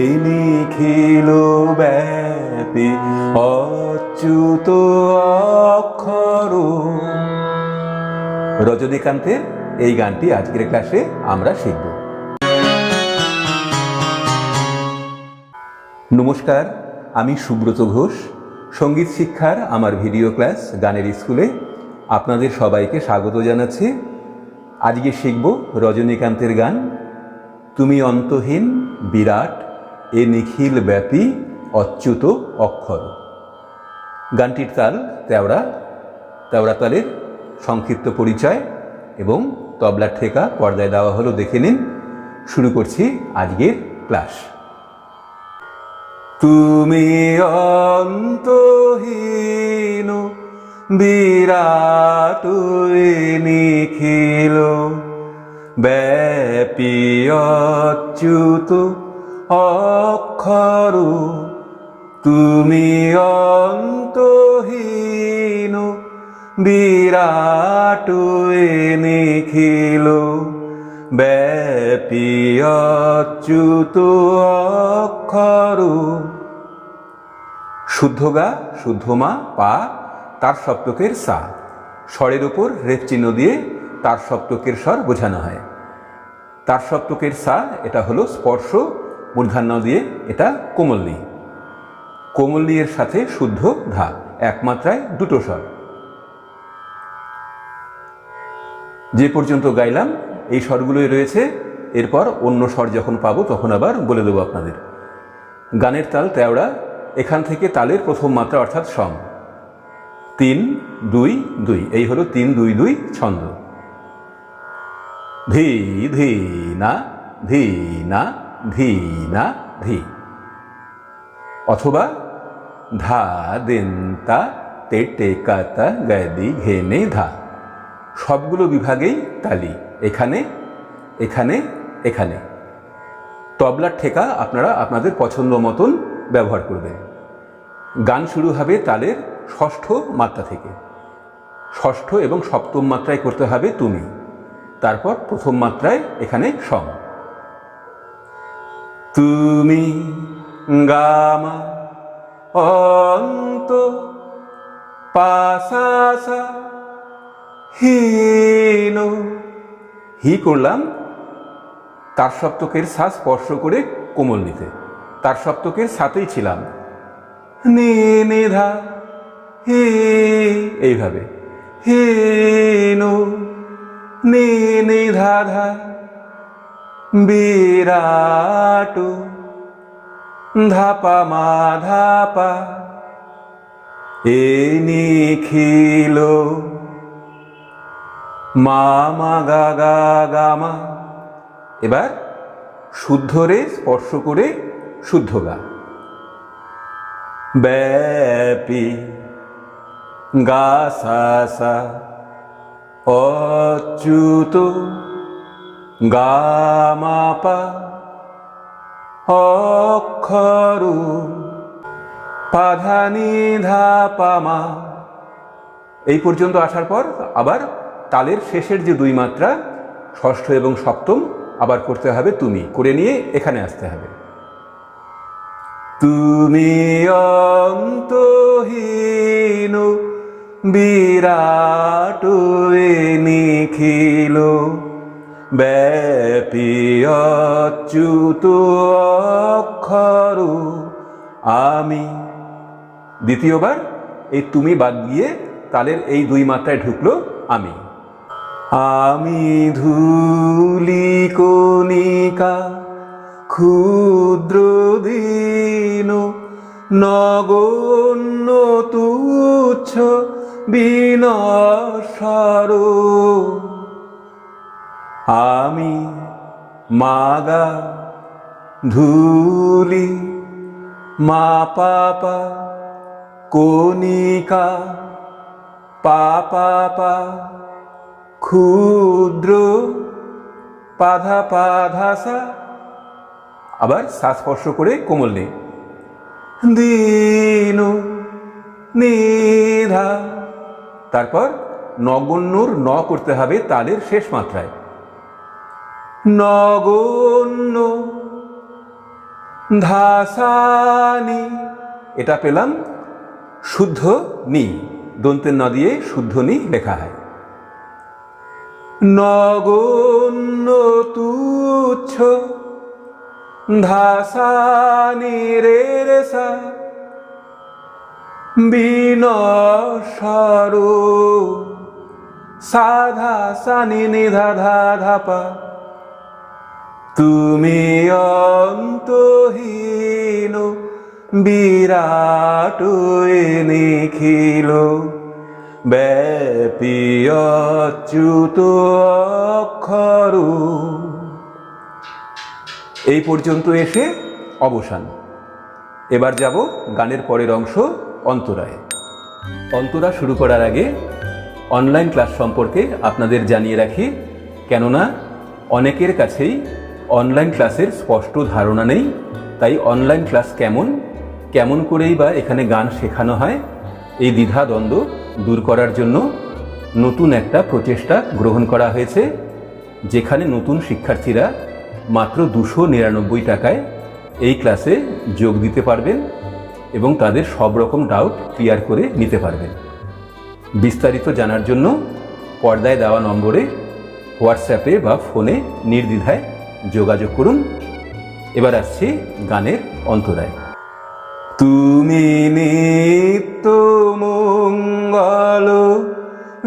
এই নিখিল ব্যাপী অচ্যুত অক্ষর। রজনীকান্তের এই গানটি আজকের ক্লাসে আমরা শিখব। নমস্কার, আমি সুব্রত ঘোষ, সংগীত শিক্ষার আমার ভিডিও ক্লাস গানের স্কুলে আপনাদের সবাইকে স্বাগত জানাচ্ছি। আজকে শিখব রজনীকান্তের গান, তুমি অন্তহীন বিরাট এ নিখিল ব্যাপী অচ্যুত অক্ষর। গানটির তাল তেওড়া তেওড়া তালের সংক্ষিপ্ত পরিচয় এবং তবলার ঠেকা পর্দায় দেওয়া হলো দেখে নিন। শুরু করছি আজকের ক্লাস। তুমি অন্তহীন বিরাট নিখিল, ব্যাপী অচ্যুত অক্ষর, তুমি অন্তহীন, বিরাট নিখিল ব্যাপী অচ্যুত অক্ষর। শুদ্ধ গা, শুদ্ধ মা, পা, তার সপ্তকের সা। স্বরের উপর রেপ চিহ্ন দিয়ে তার সপ্তকের স্বর বোঝানো হয়। তার সপ্তকের সা, এটা হলো স্পর্শ মূর্ধান্য দিয়ে এটা কোমলনি কোমলনি এর সাথে শুদ্ধ ধা এক মাত্রায় দুটো স্বর। যে পর্যন্ত গাইলাম, এই স্বরগুলোই রয়েছে। এরপর অন্য স্বর যখন পাবো, তখন আবার বলে দেবো আপনাদের। গানের তাল তেওড়া, এখান থেকে তালের প্রথম মাত্রা অর্থাৎ সম। তিন, দুই দুই, এই হলো তিন, দুই দুই, ছন্দ। ধি ধি, না ধি, না ধি না ধি। অথবা ধা দেন্তা তে টেকাতা গাদি ঘেনে ধা। সবগুলো বিভাগেই তালি। এখানে এখানে এখানে। তবলার ঠেকা আপনারা আপনাদের পছন্দ মতন ব্যবহার করবেন। গান শুরু হবে তালের ষষ্ঠ মাত্রা থেকে। ষষ্ঠ এবং সপ্তম মাত্রায় করতে হবে তুমি। তারপর প্রথম মাত্রায় এখানে সম তুমি গামা অন্ত পাশাসা হীন। হি করলাম তার সপ্তকের সা স্পর্শ করে কোমল নিতে। তার সপ্তকের সাথেই ছিলাম। নিধা হি এইভাবে। হীন নি নিধা ধা বিরাট, ধাপা মা ধাপা, এ নিখিল। মা মা গা গা গা মা। এবার শুদ্ধ রে, স্পর্শ করে শুদ্ধ গা। ব্যাপী গা সা অচ্যুত গা মা পা, অক্ষর, পাধানি ধা পামা এই পর্যন্ত আসার পর আবার তালের শেষের যে দুই মাত্রা, ষষ্ঠ এবং সপ্তম, আবার করতে হবে তুমি। করে নিয়ে এখানে আসতে হবে। তুমি অন্তহীন বিরাট নিখিল ব্যাপী অচ্যুত আমি। দ্বিতীয়বার, এই তুমি বাদ দিয়ে তালের এই দুই মাত্রায় ঢুকলো আমি। আমি ধুলি কণিকা, ক্ষুদ্র দিন, নগণ্য তুচ্ছ বিনশ্বর আমি মাগা ধুলি, মা পাপা, কণিকা পাপা ক্ষুদ্র, পাধা পাধাসা আবার শ্বাস স্পর্শ করে কোমল নেই। দিন নিধা। তারপর নগণ্যর ন করতে হবে তালের শেষ মাত্রায়। নগণ্য ধাসানি। এটা পেলাম শুদ্ধ নি। দন্তের ন দিয়ে শুদ্ধ নি লেখা হয়। নগণ্য তুচ্ছ ধাসানি রে রে সা বিনশ্বর সাধা সানি নিধা ধা ধাপা তুমি অন্তহীন বিরাট নিখিল, ব্যাপী অচ্যুত অক্ষর। এই পর্যন্ত এসে অবসান। এবার যাব গানের পরের অংশ, অন্তরায়। অন্তরা শুরু করার আগে অনলাইন ক্লাস সম্পর্কে আপনাদের জানিয়ে রাখি, কেননা অনেকের কাছেই অনলাইন ক্লাসের স্পষ্ট ধারণা নেই। তাই অনলাইন ক্লাস কেমন? কেমন করেই বা এখানে গান শেখানো হয়? এই দ্বিধা দ্বন্দ্ব দূর করার জন্য নতুন একটা প্রচেষ্টা গ্রহণ করা হয়েছে, যেখানে নতুন শিক্ষার্থীরা মাত্র দুশো নিরানব্বই টাকায় এই ক্লাসে যোগ দিতে পারবেন এবং তাদের সব রকম ডাউট ক্লিয়ার করে নিতে পারবেন। বিস্তারিত জানার জন্য পর্দায় দেওয়া নম্বরে হোয়াটসঅ্যাপে বা ফোনে নির্দ্বিধায় যোগাযোগ করুন। এবার আসছি গানের অন্তরায়। তুমি নিত্য মঙ্গল,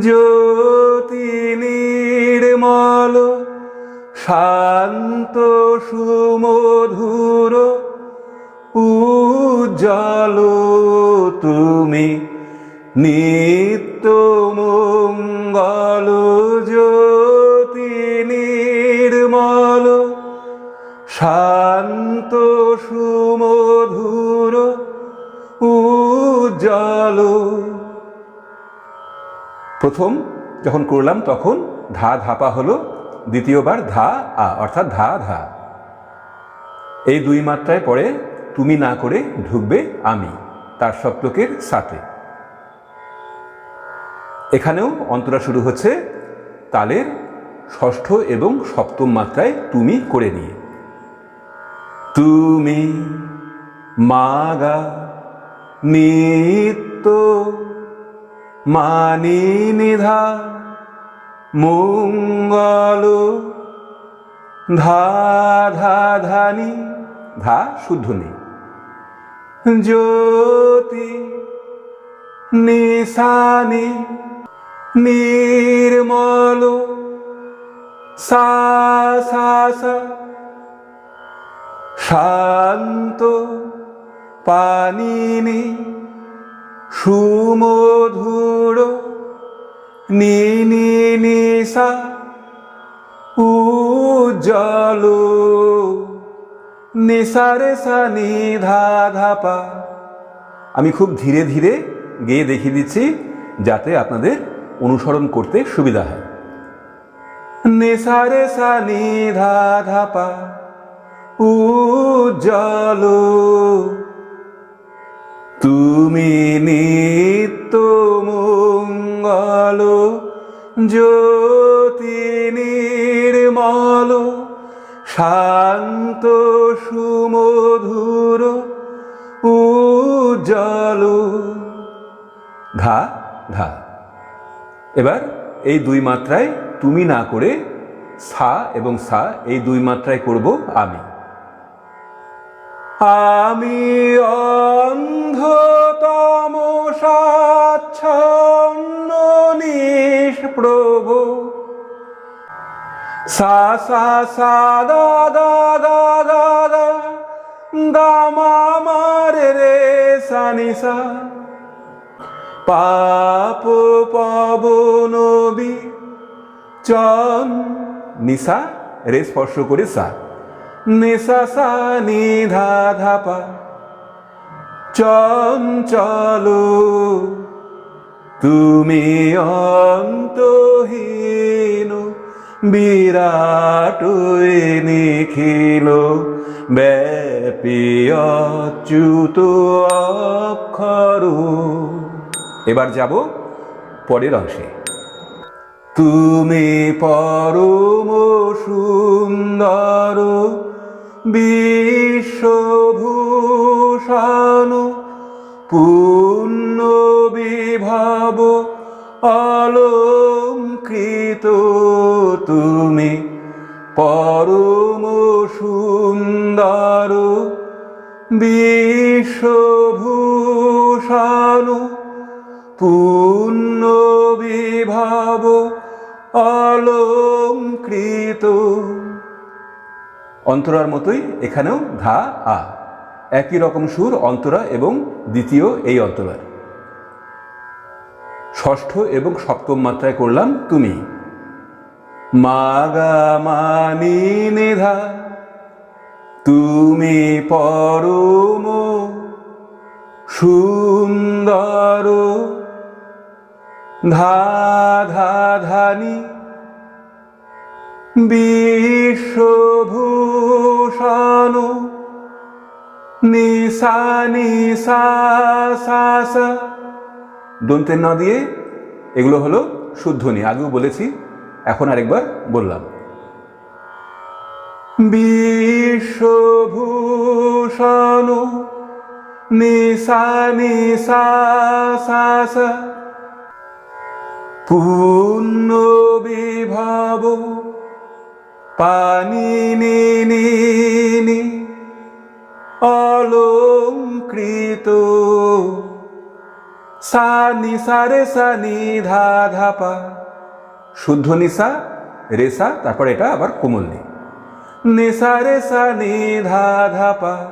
জ্যোতি নির্মল, শান্ত সুমধুর, উজ্জ্বল তুমি নিত্য মঙ্গল। শান্ত সুমধুর উজ্জ্বল। প্রথম যখন করলাম, তখন ধা ধাপা হলো, দ্বিতীয়বার ধা আ, অর্থাৎ ধা ধা। এই দুই মাত্রায় পরে তুমি না করে ঢুকবে আমি, তার সপ্তকের সাথে। এখানেও অন্তরা শুরু হচ্ছে তালের ষষ্ঠ এবং সপ্তম মাত্রায় তুমি করে নিয়ে। তুমি মাগা নিত্য মানি নিধা মঙ্গল ধা ধা ধানি ধা শুদ্ধ নেই জ্যোতি নিশানি নির্মল সা সা সা শান্ত পানিনি, সুমধুর নিশা উজ্জ্বল নিশারে সা নিধা ধাপা। আমি খুব ধীরে ধীরে গেয়ে দেখিয়ে দিচ্ছি, যাতে আপনাদের অনুসরণ করতে সুবিধা হয়। নেশারে সা নিধা ধাপা। উজ্জ্বল। তুমি নিত্য মঙ্গল জ্যোতি নির্মল শান্ত সুমধুর, উজ্জ্বল। ধা ধা। এবার এই দুই মাত্রায় তুমি না করে সা এবং সা, এই দুই মাত্রায় করব আমি। আমি অন্ধতম সাচ্ছন্ন নিষ্প্রভ সা সা সা, দা দা দা দা দা দা, মা মা, রে রে, সা পাপ পবনবি চন নিশা রে, স্পর্শ করে, সা। নিশা সা নিধা ধাপা চঞ্চল, তুমি অন্তহীন বিরাট নিখিল, ব্যাপী অক্ষর। এবার যাব পরের অংশে। তুমি পরম সুন্দর বিশ্বভূষণ পূর্ণ বিভাব অলঙ্কৃত তুমি পরম সুন্দর বিশ্বভূষণ পূর্ণ বিভাব অলঙ্কৃত অন্তরার মতোই এখানেও ধা, আ। একই রকম সুর, অন্তরা এবং দ্বিতীয় এই অন্তরার। ষষ্ঠ এবং সপ্তম মাত্রায় করলাম তুমি। মাগা নিধা তুমি পরম সুন্দর ধা ধা ধানি বিশ্বভূষণ নিশা নিশা সা সা দন্তের না দিয়ে এগুলো হলো শুদ্ধনি আগেও বলেছি, এখন আরেকবার বললাম। বিশ্বভূষণ নিশা নিশা সা সা পূর্ণ বিভাব পানি নি নি নি, অলঙ্কৃত। সা নিসা রে সা নি ধা ধা, পা। শুদ্ধ নিসা, রেসা, তারপর এটা আবার কোমল নি। নিসা রে সা নি, ধা ধা, পা।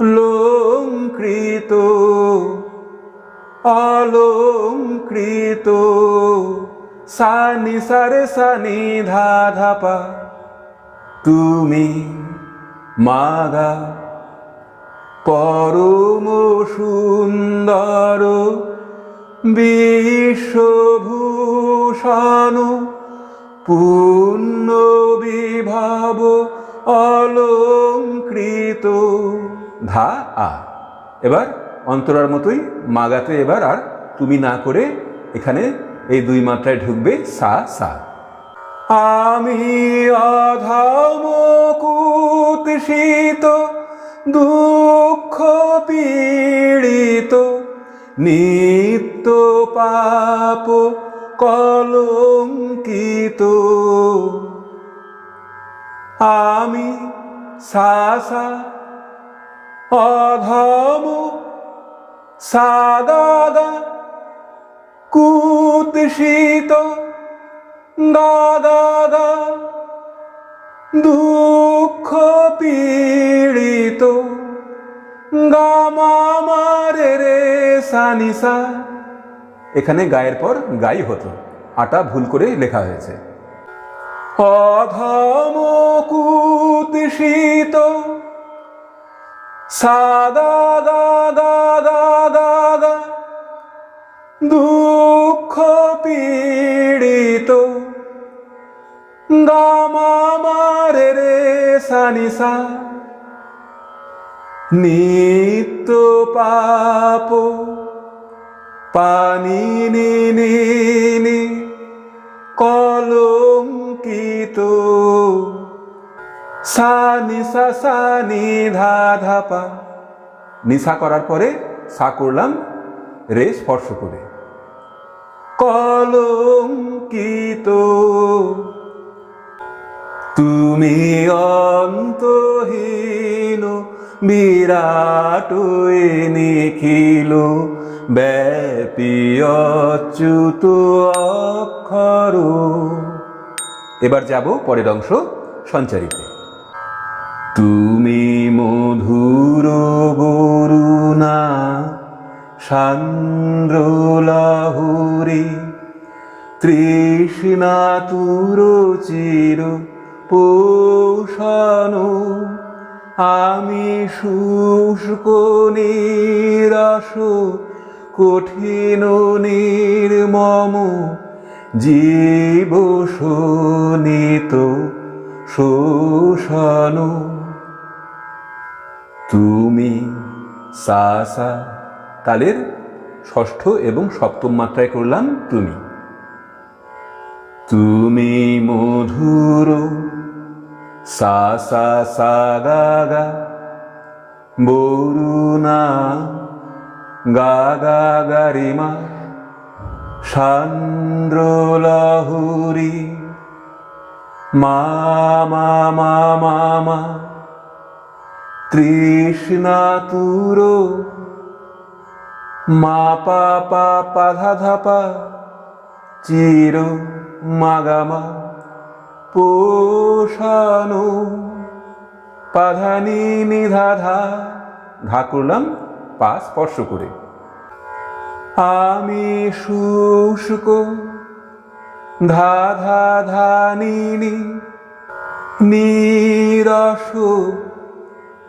লোঙ্কৃত অলঙ্কৃত। সা নিসা রে সা নি ধা ধা পা। তুমি মাগা পরম সুন্দর বিশ্বভূষণ পূর্ণ বিভাব অলঙ্কৃত। ধা, আ। এবার অন্তরার মতোই মাগাতে এবার আর তুমি না করে এখানে এই দুই মাত্রায় ঢুকবে সা সা। আমি অধম কুৎসিত দুঃখ পীড়িত, নিত্য পাপ কলঙ্কিত। আমি সাসা অধম সাদাদা কুৎসিত দাদা দুঃখ পীড়িত গামারে রে সানিসা এখানে গায়ের পর গাই হতো আটা ভুল করে লেখা হয়েছে অধম কুৎসিত সাদা দাদা দাদা দা সানিসা নিত্য পাপ, পানি নি নি নি, কলঙ্কিত। সা নিসা সা নি ধা ধা পা। নিশা করার পরে সা করলাম রে স্পর্শ করে। কলঙ্কিত। তুমি অন্তহীন বিরাট নিখিল ব্যাপী অচ্যুত অক্ষর। এবার যাব পরের অংশ সঞ্চারিতে। তুমি মধুর বরুণা, সান্দ্র লাহুরি, তৃষ্ণা তুর চির পোষণ আমি শুষ্ক নিরাস কঠিন নির্মম জীব শোনিত শোষণ তুমি সাসা তালের ষষ্ঠ এবং সপ্তম মাত্রায় করলাম তুমি। তুমি মধুর, সা সা সা, গা গা, বরুণা, গা গা, গারিমা সান্দ্র লাহুরি মা মা মা মা মা তৃষ্ণা তুর মা, পা পা পা, ধা ধা, পা, চির মাগামা পোষানো পাধানি নিধা ধা করলাম পা স্পর্শ করে। আমি শুষ্ক ধা ধা নি নিরস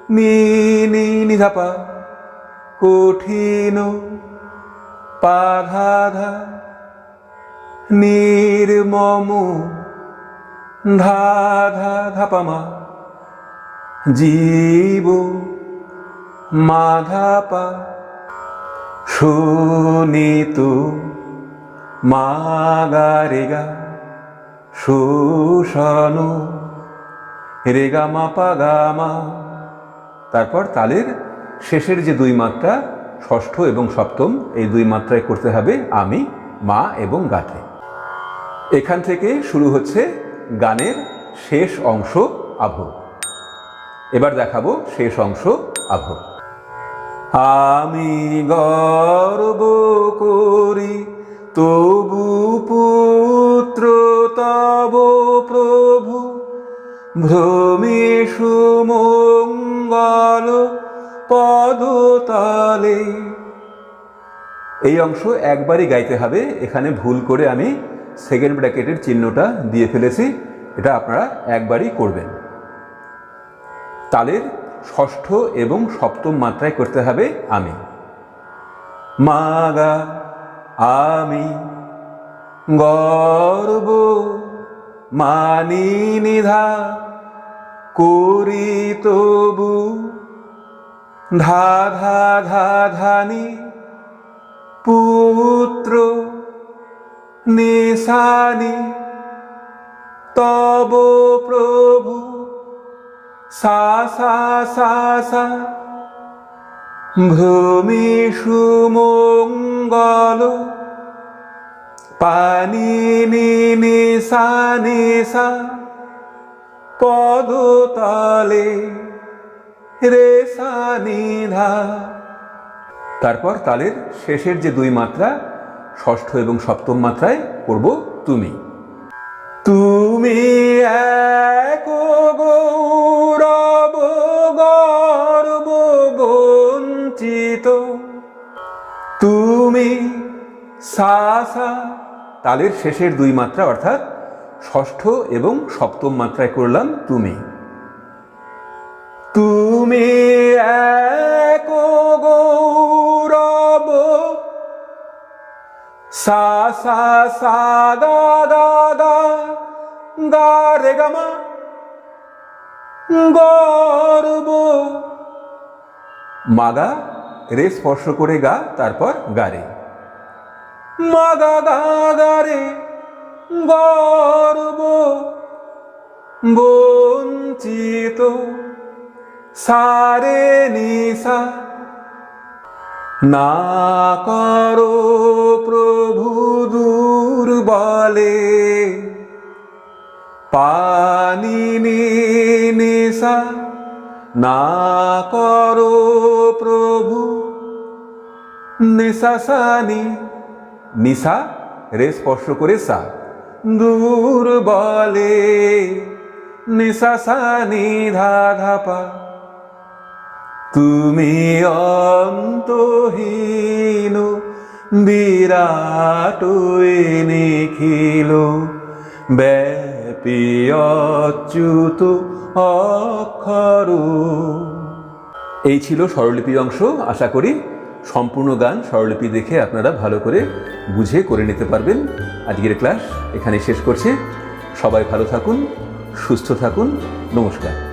নি নি নিধাপা, কঠিন পাধা ধা নির্মম। ধা ধা, ধাপামা। জীব, মাধাপা। শোনিত মাগারেগা। শোষণ রেগা মাপা গামা তারপর তালের শেষের যে দুই মাত্রা, ষষ্ঠ এবং সপ্তম, এই দুই মাত্রায় করতে হবে আমি, মা এবং গাতে এখান থেকে শুরু হচ্ছে গানের শেষ অংশ আভ এবার দেখাবো শেষ অংশ আভ আমি গর্ব করি, তবু পুত্র তব প্রভু, ভ্রমে সুমঙ্গল পদতলে। এই অংশ একবারই গাইতে হবে, এখানে ভুল করে আমি সেকেন্ড ব্র্যাকেটের চিহ্নটা দিয়ে ফেলেছি, এটা আপনারা একবারই করবেন। তালের ষষ্ঠ এবং সপ্তম মাত্রায় করতে হবে আমি। মাগা, আমি, গর্ব, মানি নিধা, করি তবু, ধা ধা ধা ধানি, পুত্র নিশানি, তব প্রভু, সা সা সা সা ভূমি সুমঙ্গল পানি নিশা নিশা পদতলে রে, সা নিধা তারপর তালের শেষের যে দুই মাত্রা ষষ্ঠ এবং সপ্তম মাত্রায় করব তুমি। তুমি এক তুমি সা সা তালের শেষের দুই মাত্রা অর্থাৎ ষষ্ঠ এবং সপ্তম মাত্রায় করলাম তুমি। তুমি এক গৌরব সা সা সা গা গা গা গা রে, গা, মা। গর্ব মাগা রে, স্পর্শ করে গা, তারপর গারে মাগা গা গা রে গর্ব বঞ্চিত সারে নিশা না করো প্রভু দুর্বলে। পানি নিশা না করো প্রভু নিশাসানি। নিশা রে স্পর্শ করে সা। দুর্বলে নিশাসানি ধা ধাপা তুমি অন্তহীন বিরাট নিখিল ব্যাপী অচ্যুত অক্ষর। এই ছিল স্বরলিপি অংশ। আশা করি সম্পূর্ণ গান স্বরলিপি দেখে আপনারা ভালো করে বুঝে করে নিতে পারবেন। আজকের ক্লাস এখানে শেষ করছে। সবাই ভালো থাকুন, সুস্থ থাকুন। নমস্কার।